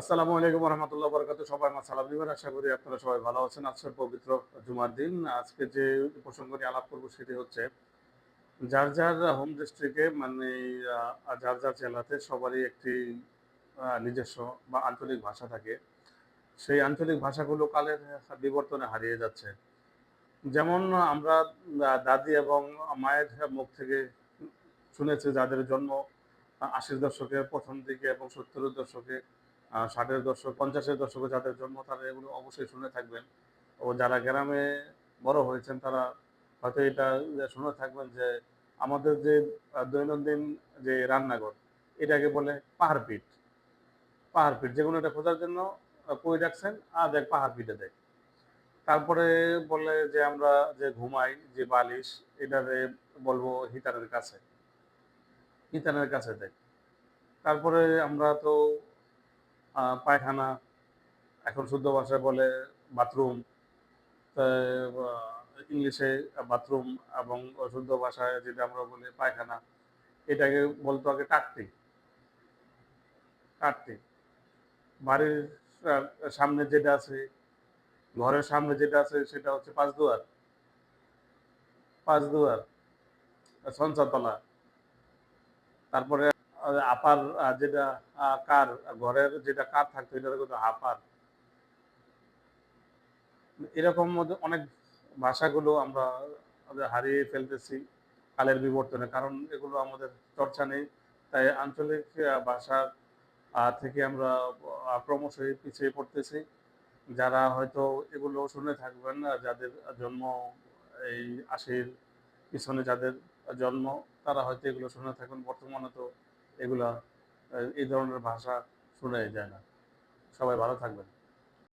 আসসালামু আলাইকুম রহমতুল্লাহ বরকাত সবাই আমার সালাম দিবেন, আশা করি আপনারা সবাই ভালো আছেন। আজকে পবিত্র জুমার দিন। আজকে যে প্রসঙ্গ নিয়ে আলাপ করব সেটি হচ্ছে, যার যার হোম ডিস্ট্রিক্টে মানে যার যার জেলাতে সবারই একটি নিজস্ব বা আঞ্চলিক ভাষা থাকে। সেই আঞ্চলিক ভাষাগুলো কালের বিবর্তনে হারিয়ে যাচ্ছে। যেমন আমরা দাদি এবং মায়ের মুখ থেকে শুনেছি, যাদের জন্ম আশির দশকের প্রথম দিকে এবং সত্তরের দশকে ষাটের দশক, পঞ্চাশের দশকে যাদের জন্ম, তারা এগুলো অবশ্যই শুনে থাকবেন। ও যারা গ্রামে বড় হয়েছেন, তারা হয়তো এটা শুনে থাকবেন যে আমাদের যে দৈনন্দিন যে রান্নাঘর, এটাকে বলে পাহাড় পিঠ। পাহাড় পিঠ যে কোনো এটা খোঁজার জন্য কই রাখছেন? আর দেখ, পাহাড় পিঠে দেয় তারপরে বলে যে আমরা যে ঘুমাই, যে বালিশ, এটারে বলব হিটারের কাছে। হিটারের কাছে দেখ। তারপরে আমরা তো পায়খানা, এখন শুদ্ধ ভাষায় বলে বাথরুম ইংলিশে বাথরুম এবং শুদ্ধ ভাষায় যেটা আমরা বলি পায়খানা, এটাকে বলতো আগে টাট্টি টাট্টি বাড়ির সামনে যেটা আছে, ঘরের সামনে যেটা আছে, সেটা হচ্ছে পাঁচ দুয়ার। পাঁচ দুয়ার সঞ্চাতলা তারপরে আপার যেটা কার, ঘরের যেটা কার থাকতো এটা কিন্তু আপার। এরকম অনেক ভাষাগুলো আমরা হারিয়ে ফেলতেছি কালের বিবর্তনে, কারণ এগুলো আমাদের চর্চা নেই। তাই আঞ্চলিক ভাষা থেকে আমরা ক্রমশই পিছিয়ে পড়তেছি। যারা হয়তো এগুলো শুনে থাকবেন যাদের জন্ম এই আশির পিছনে যাদের জন্ম, তারা হয়তো এগুলো শুনে থাকবেন বর্তমানে তো এগুলা এই ধরনের ভাষা শোনাই যায় না। সবাই ভালো থাকবেন।